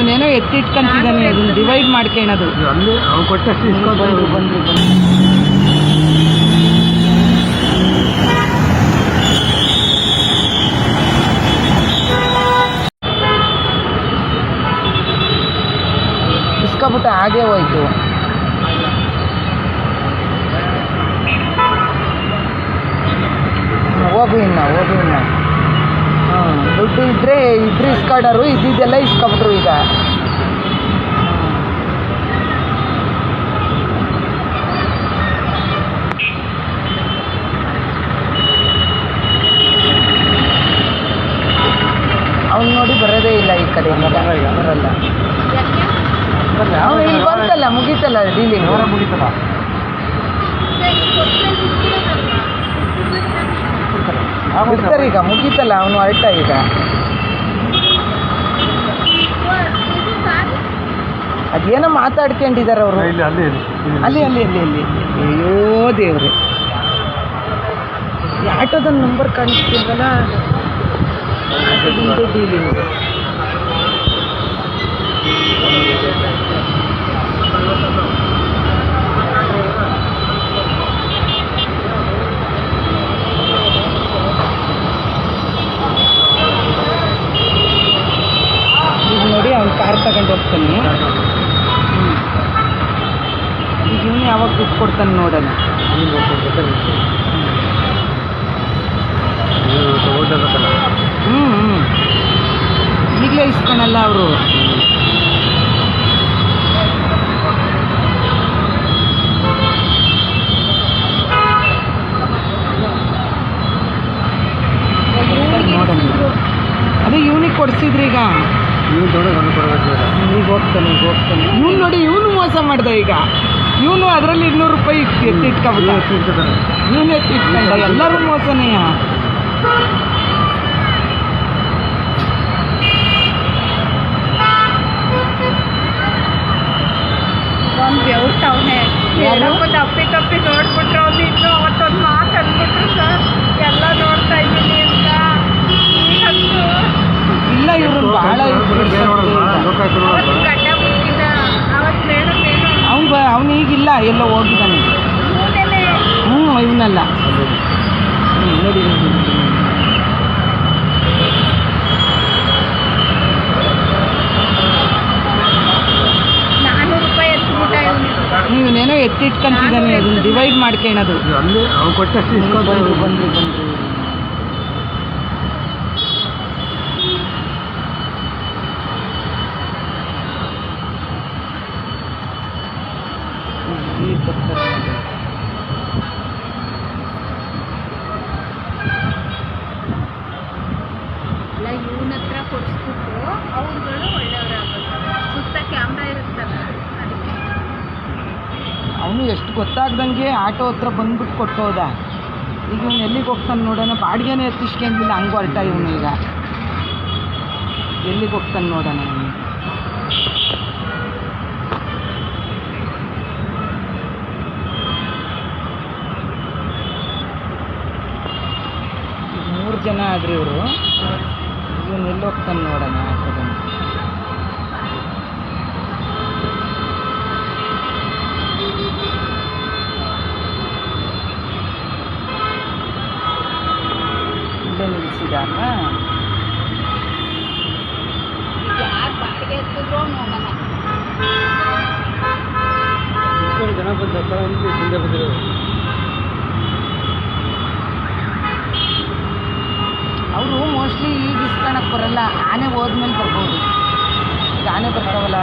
ಇವನೇನೋ ಎತ್ತಿಟ್ಕೊಂತಿದ್ದಾನೆ ಅದನ್ನ ಡಿವೈಡ್ ಮಾಡ್ಕೊಳ್ಳೋದು ಅಲ್ಲಿ ಅವ್ನು ಕೊಟ್ಟಷ್ಟು ಇಸ್ಕೊಂಡು ಬಂದು ಇಸ್ಕೊಬಿಟ್ಟು ಹಾಗೆ ಹೋಯ್ತು. ಹೋಗು ಇನ್ನ ಹೋಗು ಇನ್ನ. ದುಡ್ಡು ಇದ್ರೆ ಇಬ್ರು ಇಸ್ಕೊಂಡರು ಇದ್ದಿದ್ದೆಲ್ಲ ಇಸ್ಕೊಬಿಟ್ರು ಈಗ. ಅವ್ನು ನೋಡಿ ಬರೋದೇ ಇಲ್ಲ ಈ ಕಡೆ ಈಗ. ಬರಲ್ಲ. ಅವ್ನು ಇಲ್ಲಿ ಬಂತಲ್ಲ ಮುಗೀತಲ್ಲ ಡೀಲಿಂಗ್ ಮುಗಿತಲ್ಲ? ಬಿಡ್ತಾರೆ ಈಗ ಮುಗೀತಲ್ಲ ಅವನು ಹೊರಟ ಈಗ? ಅದೇನೋ ಮಾತಾಡ್ಕೊಂಡಿದ್ದಾರೆ ಅವರು. ಅಲ್ಲಿ ಅಲ್ಲಿ ಅಲ್ಲಿ ಅಲ್ಲಿ ಅಯ್ಯೋ ದೇವ್ರಿ. ಆಟೋದ ನಂಬರ್ ಕಾಣಿಸ್ತೀವಲ್ಲ ಡೀಲಿಂಗ್ ಈಗ ನೋಡಿ ಅವ್ನು ಕಾರ್ ತಗೊಂಡು ಹೋಗ್ತಾನೆ ಹ್ಮ್. ಈಗ ಇವನು ಯಾವಾಗ ದುಡ್ಡು ಕೊಡ್ತಾನೆ ನೋಡೋಣ. ನೀನು ತಗೊಂಡಿರ್ಬೇಕಲ್ಲ. ಹ್ಞೂ ಹ್ಞೂ ಈಗಲೇ ಇಸ್ಕೊಳಲ್ಲ ಅವರು. ನೋಡೋಣ. ಅದೇ ಇವನಿಗೆ ಕೊಡ್ಸಿದ್ರಿ ಈಗ. ಕೊಡ್ಬೇಕು ಇವಾಗ. ಈಗ ಹೋಗ್ತಾನೆ ಈಗ ಹೋಗ್ತಾನೆ. ಇವನು ನೋಡಿ ಇವನು ಮೋಸ ಮಾಡ್ದ ಈಗ. ಇವನು ಅದರಲ್ಲಿ ಇನ್ನೂರು ರೂಪಾಯಿ ಎತ್ತಿಟ್ಕೊಬಿಟ್ಟ? ಇವನು ಎತ್ತಿಟ್ಕೊಂಡ ಎಲ್ಲರೂ ಮೋಸನೆಯ? ಏನಪ್ಪ ತಪ್ಪಿ ತಪ್ಪಿ ನೋಡ್ಬಿಟ್ರು ಈಗಿಲ್ಲ ಎಲ್ಲೋ ಹೋಗಿದ್ದಾನೆ. ಹ್ಞೂ ಇವನಲ್ಲ. ಹ್ಞೂ ನೋಡಿ ಇವನೇನೋ ಎತ್ತಿಟ್ಕೊಂತಿದ್ದಾನೆ ಅದನ್ನ ಡಿವೈಡ್ ಮಾಡ್ಕೊಳ್ಳೋದು. ಬಂದ್ರಿ. ಅವ್ನು ಕೊಟ್ಟಷ್ಟು ಇಸ್ಕೊಂಡು ಬಂದ್ರು ಬಂದ್ರು ಬಂದ್ರು ಈಗ ಬರ್ತಾರೆ ನೋಡಿ. ಹತ್ರ ಕೊಡಿಸ್ಬಿಟ್ಟು ಸುತ್ತ ಅವನು ಎಷ್ಟು ಗೊತ್ತಾಗ್ದಂಗೆ ಆಟೋ ಹತ್ರ ಬಂದ್ಬಿಟ್ಟು ಕೊಟ್ಟೋದ. ಈಗ ಇವನು ಎಲ್ಲಿಗೆ ಹೋಗ್ತಾನೆ ನೋಡೋಣ. ಬಾಡಿಗೆನೇ ಎತ್ತಿಸ್ಕೊಂಡಿಲ್ಲ, ಹಂಗೆ ಹೊರಟ ಇವನು ಈಗ. ಎಲ್ಲಿಗೆ ಹೋಗ್ತಾನೆ ನೋಡೋಣ ಇವನು? ಮೂರು ಜನ ಆದ್ರಿ ಇವರು. ಇವನು ಎಲ್ಲಿ ಹೋಗ್ತಾನೆ ನೋಡೋಣ ಇಲ್ಲೇ ಅವ್ನು ಜನ ಬಂದ ಹಿಂದೆ ಬಂದಿರೋದು ಅವರು ಈಗ ಬರಲ್ಲ. ಆನೆ ಹೋದ್ಮೇಲೆ ಬರ್ಬೋದು. ಈಗ ಆನೆ ಬರ್ತಾವಲ್ಲ.